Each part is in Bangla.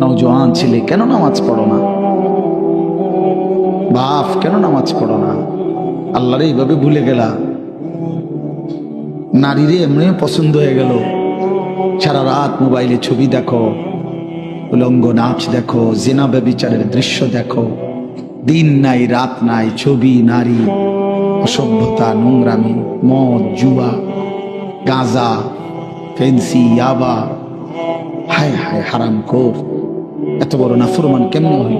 নওজোয়ান ছেলে, কেন নামাজ পড়ো না? বাপ, কেন নামাজ পড়ো না? আল্লাহরে এইভাবে ভুলে গেলা। নারীরে এমনি পছন্দ হয়ে গেল। সারা রাত মোবাইলে ছবি দেখো, উলঙ্গ নাচ দেখো, জেনা ব্যবিচারের দৃশ্য দেখো। দিন নাই, রাত নাই, ছবি, নারী, অসভ্যতা, নোংরামি, মদ, জুয়া, গাঁজা, ফেন্সি, ইয়াবা। হায় হায় হারাম কর এত বড় নাফরমান কেমনে হইল?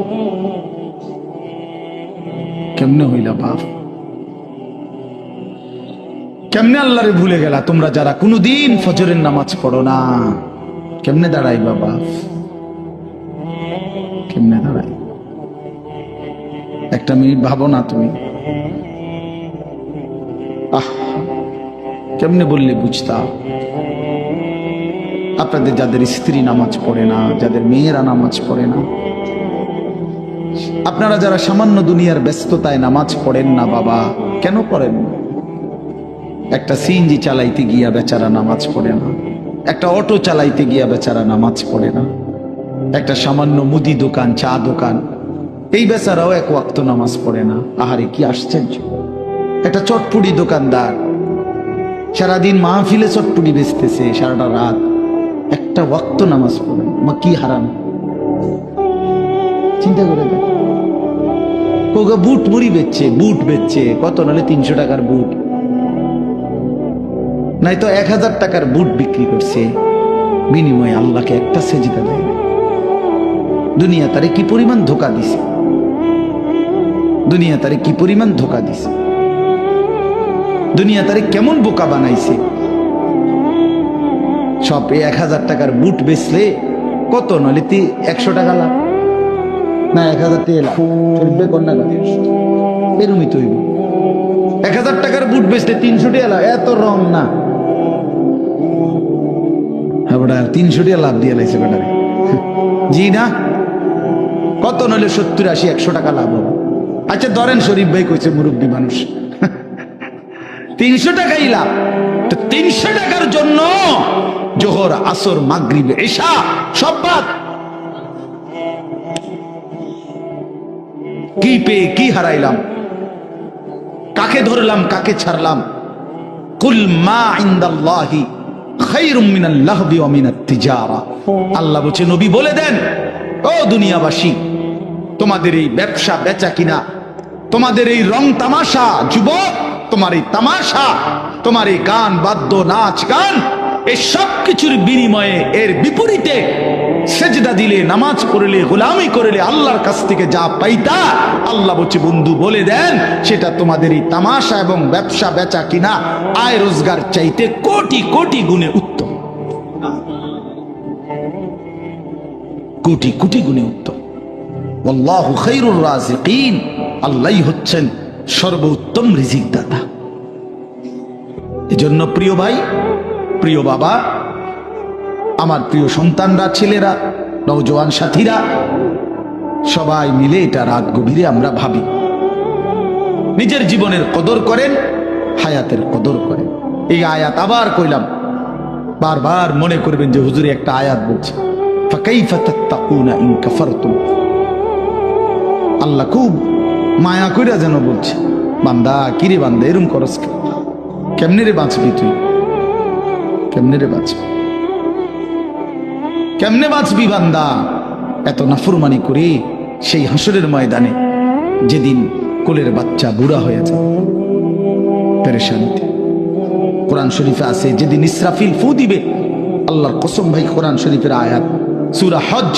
কেমনে হইলা বাপ? কেমনে আল্লাহরে ভুলে গেলা তোমরা যারা কোনোদিন ফজরের নামাজ পড়ো না? কেমনে দাঁড়াই বাবা কেমনে দাঁড়াই একটা মিনিট ভাবো না তুমি। আহ, কেমনে বললে বুঝতা আপনাদের যাদের স্ত্রী নামাজ পড়ে না, যাদের মেয়েরা নামাজ পড়ে না, আপনারা যারা সামান্য দুনিয়ার ব্যস্ততায় নামাজ পড়েন না বাবা, কেন পড়েন? না একটা সিএনজি চালাইতে গিয়া বেচারা নামাজ পড়ে না, একটা অটো চালাইতে গিয়া বেচারা নামাজ পড়ে না, একটা সামান্য মুদি দোকান, চা দোকান, এই বেচারাও এক ওয়াক্ত নামাজ পড়ে না। আহারে, কি আশ্চর্য। একটা চটপুটি দোকানদার সারাদিন মাহফিলে চটপুটি বেচতেছে, সারাটা রাত। একটা ওয়াক্ত নামাজ পড়ে না। মা, কি হারাম? চিন্তা করে দেখ। বুট মুড়ি বেচছে, বুট বেচছে। কত? নালে তিনশো টাকার বুট। নাই তো এক হাজার টাকার বুট বিক্রি করছে। বিনিময়ে আল্লাহকে একটা সেজিদা দেয়। দুনিয়া তারে কি পরিমাণ ধোকা দিছে? দুনিয়া তারে কি পরিমাণ ধোকা দিছে? দুনিয়া তারে কেমন বোকা বানাইছে? সব এক হাজার টাকার বুট বেচলে কত? নলে তি একশো টাকা লাভ? না, এক হাজার টাকা লাভ। চলবে কন্যা এরমই তৈব এক হাজার টাকার বুট বেচলে তিনশো টাকা লাভ। এত রং না। হ্যাঁ বেটা তিনশো টাকা লাভ দিয়ে লাইছে বেটারে। জি না? কত? নইলে সত্তর, আশি, একশো টাকা লাভ হবে। আচ্ছা ধরেন শরীফ ভাই কইছে, মুরব্বী মানুষ। তিনশো টাকাই লাভ। তো তিনশো টাকার জন্য জোহর, আসর, মাগরিব এশা সব বাদ। কি পেয়ে কি হারাইলাম? কাকে ধরলাম, কাকে ছাড়লাম? কুল মা ইন্দাল্লাহি আল্লাহ বলছে, নবী বলে দেন, ও দুনিয়াবাসী, তোমাদের এই ব্যবসা বেচা কিনা, তোমাদের এই রং তামাশা, যুবক, তোমার এই তামাশা, তোমার এই গান, বাদ্য, নাচ, গান এই সব কিছুর বিনিময়ে এর বিপরীতে সেজদা দিলে, নামাজ পড়লে, গোলামি করলে আল্লাহর কাছ থেকে যা পাইতা, আল্লাহ বলছে, বন্ধু, বলে দেন, সেটা তোমাদের এই তামাশা এবং ব্যবসা বেচা কিনা, আয় রোজগার চাইতে কোটি কোটি গুণে উত্তম। কোটি কোটি গুণে উত্তম। আল্লাহু রাজিকিন, আল্লাহই হচ্ছেন সর্বোত্তম রিজিক দাতা এজন্য প্রিয় ভাই প্রিয় বাবা, আমার প্রিয় সন্তানরা, ছেলেরা নবজোয়ান সাথীরা, সবাই মিলে এটা রাত গভীরে আমরা ভাবি। নিজের জীবনের কদর করেন, হায়াতের কদর করেন। এই আয়াত আবার কইলাম, বারবার মনে করবেন যে হুজুরে একটা আয়াত বলছে আল্লাহ খুব মায়া কইরা যেন বলছে, বান্দা, কিরে বান্দা, এরম করস কেমনে রে বাঁচবি তুই? কেমনে রে বাঁচবি? কেমনে বাঁচবি বান্দা? এত নাফরমানি করে সেই হাসরের ময়দানে যেদিন কোলের বাচ্চা বুড়া হয়ে যায় কোরআন শরীফে আছে, যেদিন ইসরাফিল ফু দিবে, আল্লাহর কসম ভাই কোরআন শরীফের আয়াত। সুরা হজ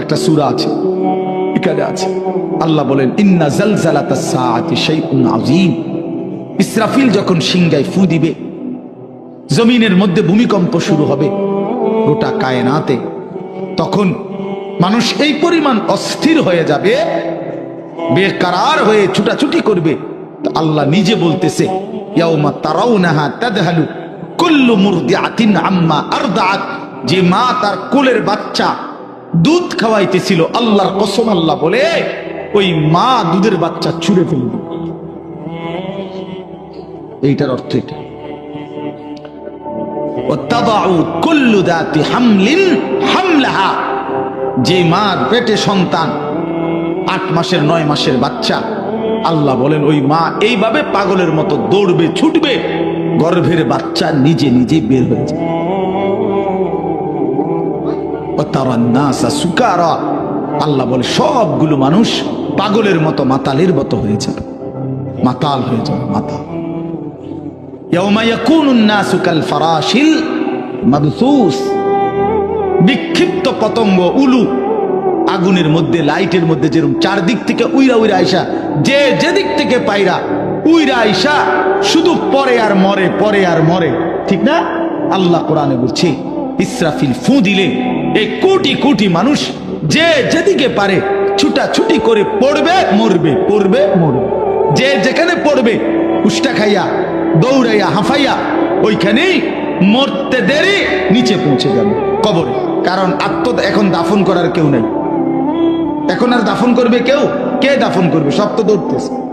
একটা সুরা আছে, এখানে আছে। আল্লাহ বলেন, ইন্না ইসরাফিল যখন সিংগায় ফু দিবে জমিনের মধ্যে ভূমিকম্প শুরু হবে গোটা কায়নাতে। তখন মানুষ এই পরিমাণ অস্থির হয়ে যাবে বেকারার হয়ে ছুটাছুটি করবে। আল্লাহ নিজে বলতেছে যে মা তার কোলের বাচ্চা দুধ খাওয়াইতেছিল, আল্লাহর কসম আল্লাহ বলে, ওই মা দুধের বাচ্চা ছুঁড়ে ফেলবে। এইটার অর্থ এটা। যে মার পেটে সন্তান, আট মাসের, নয় মাসের বাচ্চা, আল্লাহ বলেন, ওই মা এইভাবে পাগলের মতো দৌড়বে, ছুটবে, গর্ভের বাচ্চা নিজে নিজে বের হয়ে যায়। আল্লাহ বলে, সবগুলো মানুষ পাগলের মতো, মাতালের মতো হয়ে যাবে মাতাল হয়ে যাবে মাতাল। বিক্ষিপ্ত পতঙ্গ, উলু। আগুনের মধ্যে, লাইটের মধ্যে যেরকম চারদিক থেকে উইরা উইরা আইসা, যে যেদিক থেকে পাইরা উইরা আইসা, শুধু পরে আর মরে, পরে আর মরে। ঠিক না? আল্লাহ কোরআনে বলছে, ইসরাফিল ফু দিলে, এই কোটি কোটি মানুষ যে যেদিকে পারে ছুটা ছুটি করে পড়বে, মরবে পড়বে, মরবে। যে যেখানে পড়বে, উষ্টা খাইয়া দৌড়াইয়া, হাঁফাইয়া ওইখানেই মরতে দেরি নিচে পৌঁছে যাবে কবরে। কারণ আত্ম এখন দাফন করার কেউ নাই। এখন আর দাফন করবে কেউ? কে দাফন করবে? সব তো দৌড়তেছে।